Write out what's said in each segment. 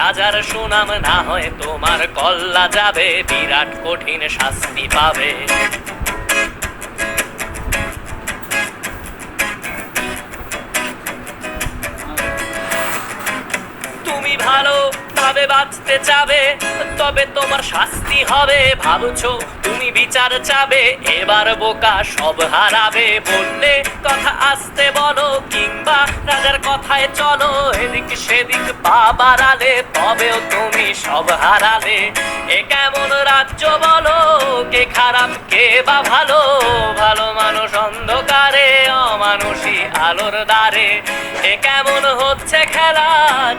রাজার সুনাম না হয় তোমার কল্লা যাবে বিরাট কঠিন শাস্তি পাবে। বাঁচতে চাবে তবে তোমার শাস্তি হবে। ভাবছ তুমি বিচার চাবে, এবার বোকা সব হারাবে। বললে কথা আসতে বলো, কিংবা রাজার কথায় চলো। এদিক সেদিক পা বাড়ালে, তবেও তুমি সব হারালে। এ কেমন রাজ্য বলো, কে খারাপ, কে বা ভালো? ভালো মানুষ অন্ধকারে, অমানুষী আলোর দ্বারে। এ কেমন হচ্ছে খেলা,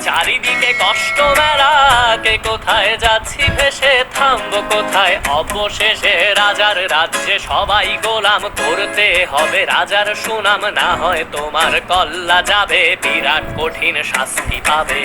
চারিদিকে কষ্ট মেলা। কে কোথায় যাচ্ছি ভেসে থামবো কোথায়? অবশেষে রাজার রাজ্যে সবাই গোলাম করতে হবে। রাজার সুনাম না হয় তোমার, কল্লা যাবে, বিরাট কঠিন শাস্তি পাবে।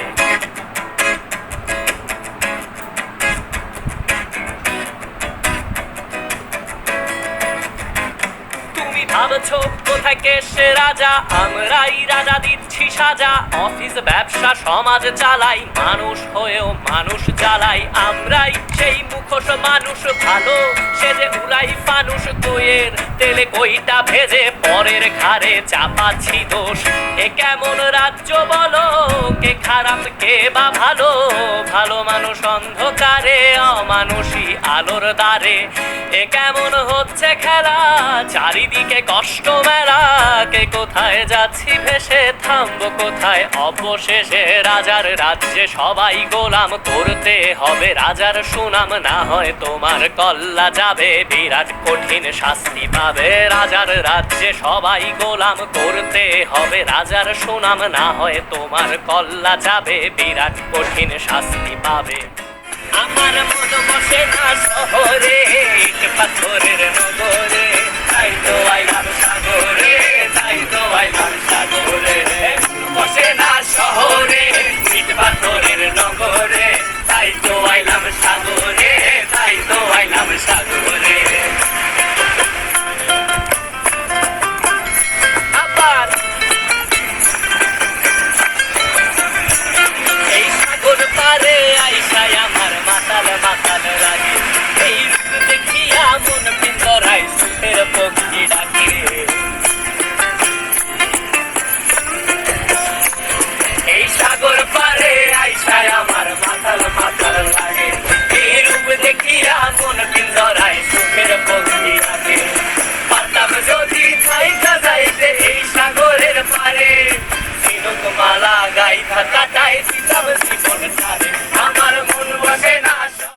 তুমি ভাবছ কোথায় কে সে রাজা? আমরাই রাজা দিচ্ছি সাজা, অফিস ব্যবসা সমাজ চালাই, মানুষ হয়েও মানুষ জ্বালাই আমরাই সেই মুখোশ মানুষ, ভালো সে যে উড়াই ফানুষ দইয়ের তেলে কইটা ভেজে পরের ঘাড়ে চাপাচ্ছি দোষ। এ কেমন রাজ্য বলো, কে খারাপ, কে বা ভালো ভালো মানুষ অন্ধকারে, অমানুষী আলোর দ্বারে। এ কেমন হচ্ছে খেলা, চারিদিকে কষ্ট মেলা, কে কোথায় যাচ্ছি ভেসে থামবো কোথায়? অবশেষে রাজার রাজ্যে সবাই গোলাম করতে হবে। রাজার সুনাম না হয় তোমার, কল্লা যাবে, বিরাট কঠিন শাস্তি পাবে। রাজার রাজ্যে সবাই গোলাম করতে হবে। রাজার সুনাম না হয় তোমার, কল্লা যাবে, বিরাট কঠিন শাস্তি পাবে। আমার মন বসে না শহরে পাথরের নগরে। আমার মাতাল মাতাল লাগে এই রূপ দেখিয়া মন পিন্দরাই সুতের পক্ষী ডাকে। এই সাগর পারে আইসায় আমার মাতাল মাতাল